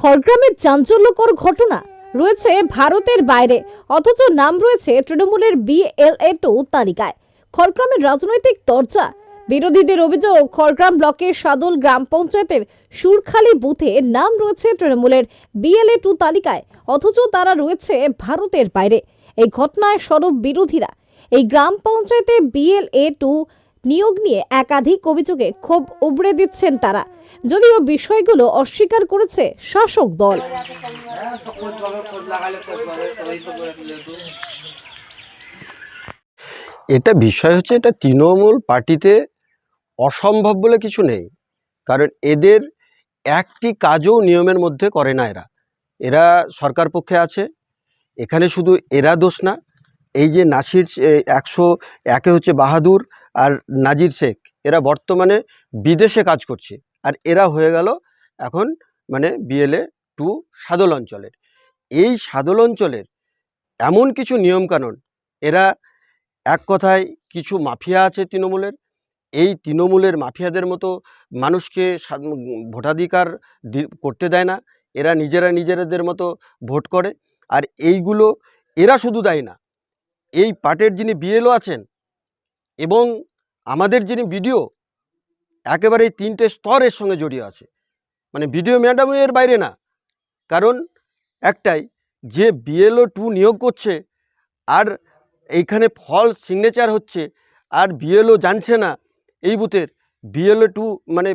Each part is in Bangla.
খড়গ্রামের চাঞ্চল্যকর ঘটনা রয়েছে ভারতের বাইরে, অথচ নাম রয়েছে তৃণমূলের বিএলএ টু তালিকায়। খড়গ্রামের রাজনৈতিক চর্চা বিরোধীদের অভিযোগ, খড়গ্রাম ব্লকের সাদল গ্রাম পঞ্চায়েতের সুরখালী বুথে নাম রয়েছে তৃণমূলের বিএলএ টু তালিকায়, অথচ তারা রয়েছে ভারতের বাইরে। এই ঘটনায় সরব বিরোধীরা। এই গ্রাম পঞ্চায়েতে বিএলএ টু নিয়োগ নিয়ে একাধিক অভিযোগে ক্ষোভ উবড়ে দিচ্ছেন তারা। যদিও বিষয়গুলো অস্বীকার করেছে শাসক দল। এটা বিষয় হচ্ছে, এটা তৃণমূল পার্টিতে অসম্ভব বলে কিছু নেই। কারণ এদের একটি কাজও নিয়মের মধ্যে করে না এরা। এরা সরকার পক্ষে আছে, এখানে শুধু এরা দোষ না। এই যে নাসির একশো একে হচ্ছে বাহাদুর আর নাজির শেখ, এরা বর্তমানে বিদেশে কাজ করছে। আর এরা হয়ে গেল এখন মানে বিএলএ টু সাদল অঞ্চলের। এই সাদল অঞ্চলের এমন কিছু নিয়মকানুন, এরা এক কথায় কিছু মাফিয়া আছে তৃণমূলের। এই তৃণমূলের মাফিয়াদের মতো মানুষকে ভোটাধিকার করতে দেয় না। এরা নিজেরা নিজেদের মতো ভোট করে। আর এইগুলো এরা শুধু দেয় না। এই পার্টের যিনি বিএলও আছেন এবং আমাদের যিনি বিডিও একেবারে তিনটে স্তরের সঙ্গে জড়িয়ে আছে। মানে বিডিও ম্যাডামও এর বাইরে না। কারণ একটাই, যে বিএলও টু নিয়োগ করছে আর এইখানে ফলস সিগনেচার হচ্ছে আর বিএলও জানছে না, এই বুথের বিএলও টু মানে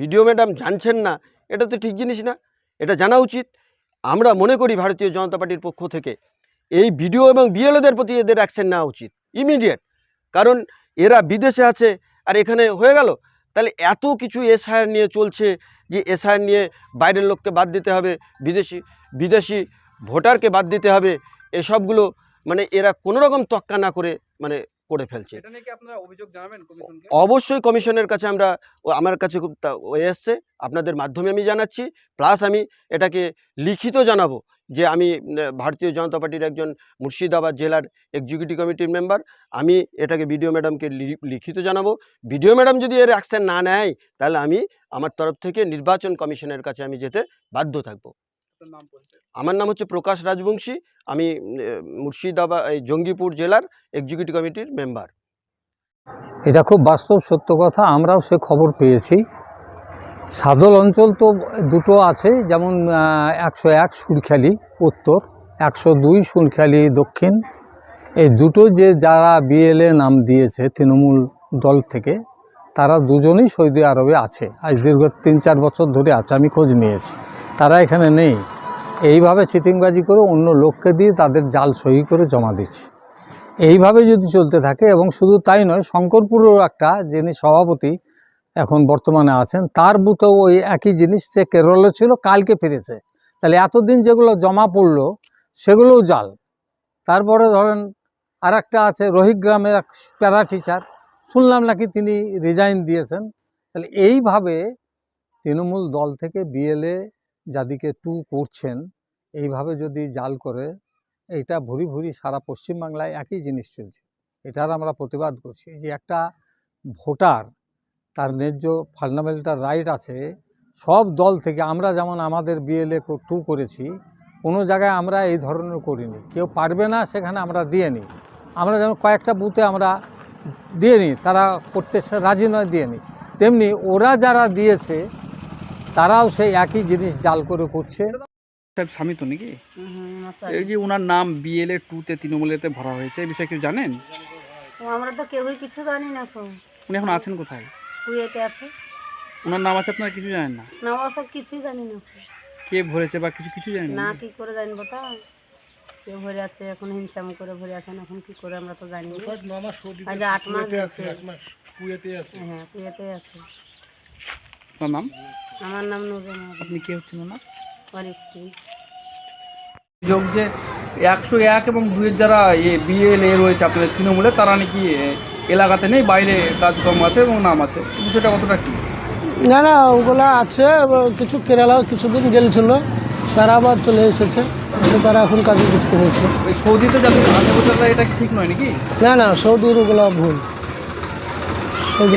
বিডিও ম্যাডাম জানছেন না, এটা তো ঠিক জিনিস না। এটা জানা উচিত। আমরা মনে করি ভারতীয় জনতা পার্টির পক্ষ থেকে, এই বিডিও এবং বিএলওদের প্রতি এদের অ্যাকশন নেওয়া উচিত। ইমিডিয়েট কারণ এরা বিদেশে আছে আর এখানে হয়ে গেল। তাহলে এত কিছু এসআইআর নিয়ে চলছে যে এসআইআর নিয়ে বাইরের লোককে বাদ দিতে হবে বিদেশি বিদেশি ভোটারকে বাদ দিতে হবে এসবগুলো মানে এরা কোনো রকম তক্কা না করে মানে করে ফেলছে। এটা কি আপনারা অভিযোগ জানাবেন কমিশনকে? অবশ্যই কমিশনের কাছে আমরা আমার কাছে খুব এসছে। আপনাদের মাধ্যমে আমি জানাচ্ছি প্লাস আমি এটাকে লিখিত জানাব। যে আমি ভারতীয় জনতা পার্টির একজন মুর্শিদাবাদ জেলার এক্সিকিউটিভ কমিটির মেম্বার আমি এটাকে বিডিও ম্যাডামকে লি- লিখিত জানাব। বিডিও ম্যাডাম যদি এর অ্যাকশন না নেয় তাহলে আমি আমার তরফ থেকে নির্বাচন কমিশনের কাছে আমি যেতে বাধ্য থাকব। আপনার নাম পরিচয় আমার নাম হচ্ছে প্রকাশ রাজবংশী আমি মুর্শিদাবাদ এই জঙ্গিপুর জেলার এক্সিকিউটিভ কমিটির মেম্বার এটা খুব বাস্তব সত্য কথা আমরাও সে খবর পেয়েছি। সাদল অঞ্চল তো দুটো আছে, যেমন একশো এক সুরখালি উত্তর, একশো দুই সুরখালি দক্ষিণ। এই দুটো যে যারা বিএলএ নাম দিয়েছে তৃণমূল দল থেকে, তারা দুজনেই সৌদি আরবে আছে। আজ দীর্ঘ তিন চার বছর ধরে আছে, আমি খোঁজ নিয়েছি। তারা এখানে নেই। এইভাবে চিটিংবাজি করে অন্য লোককে দিয়ে তাদের জাল সই করে জমা দিচ্ছে। এইভাবে যদি চলতে থাকে, এবং শুধু তাই নয় শঙ্করপুরেও একটা যিনি সভাপতি এখন বর্তমানে আছেন, তার বুথেও ওই একই জিনিস সে কেরলে ছিল, কালকে ফিরেছে। তাহলে এতদিন যেগুলো জমা পড়ল, সেগুলোও জাল। তারপরে ধরেন আর একটা আছে রোহিগ্রামের এক প্যারা টিচার শুনলাম নাকি তিনি রিজাইন দিয়েছেন। তাহলে এইভাবে তৃণমূল দল থেকে বিএলএ যাদিকে টু করছেন, এইভাবে যদি জাল করে, এইটা ভুরি ভুরি সারা পশ্চিমবাংলায় একই জিনিস চলছে। এটার আমরা প্রতিবাদ করছি। যে একটা ভোটার তার ন্যায্য ফান্ডামেন্টাল রাইট আছে সব দল থেকে আমরা যেমন আমাদের বিএলএ টু করেছি কোনো জায়গায় আমরা এই ধরনের করিনি। কেউ পারবে না সেখানে আমরা দিয়ে নিই আমরা যেমন কয়েকটা বুথে আমরা দিয়ে নিই তারা করতে রাজি নয় দিয়ে নিই তেমনি ওরা যারা দিয়েছে তারাও সেই একই জিনিস জাল করে করছে। সাহেব স্বামী তো নাকি? এই যে ওনার নাম বিএলএ টুতে তৃণমূলেতে ভরা হয়েছে এই বিষয়ে কেউ জানেন? আমরা তো কেউই কিছু জানি না তো উনি এখন আছেন কোথায়? কুয়েতে আছে। ওনার নাম আছে আপনারা কিছু জানেন না? না ওসব কিছুই জানি না। কে ভরেছে বা কিছু কিছু জানেন না না? কি করে জানব তা? কে ভরে আছে এখন হিংসাম করে ভরে আছেন এখন কি করে আমরা তো জানি না। আজ আট মাস আছে আছে। হ্যাঁ কুয়েতে আছে। আপনার নাম? আমার নাম নূরে আপনি কে হচ্ছেন ওনার? ওর স্ত্রী যোগ যে একশো এক এবং দুইয়ের যারা এ বিএলএ রয়েছে আপনাদের তৃণমূলে তারা নাকি এলাকাতে নেই বাইরে কাজকর্ম আছে এবং নাম আছে। সেটা বিষয়টা কতটা কি? না না ওগুলো আছে কিছু কেরালা কিছুদিন গেলছিল তারা আবার চলে এসেছে তারা এখন কাজে যুক্ত হয়েছে। সৌদিতে যাবে এটা ঠিক নয় নাকি? না না সৌদির ওগুলো ভুল। সৌদি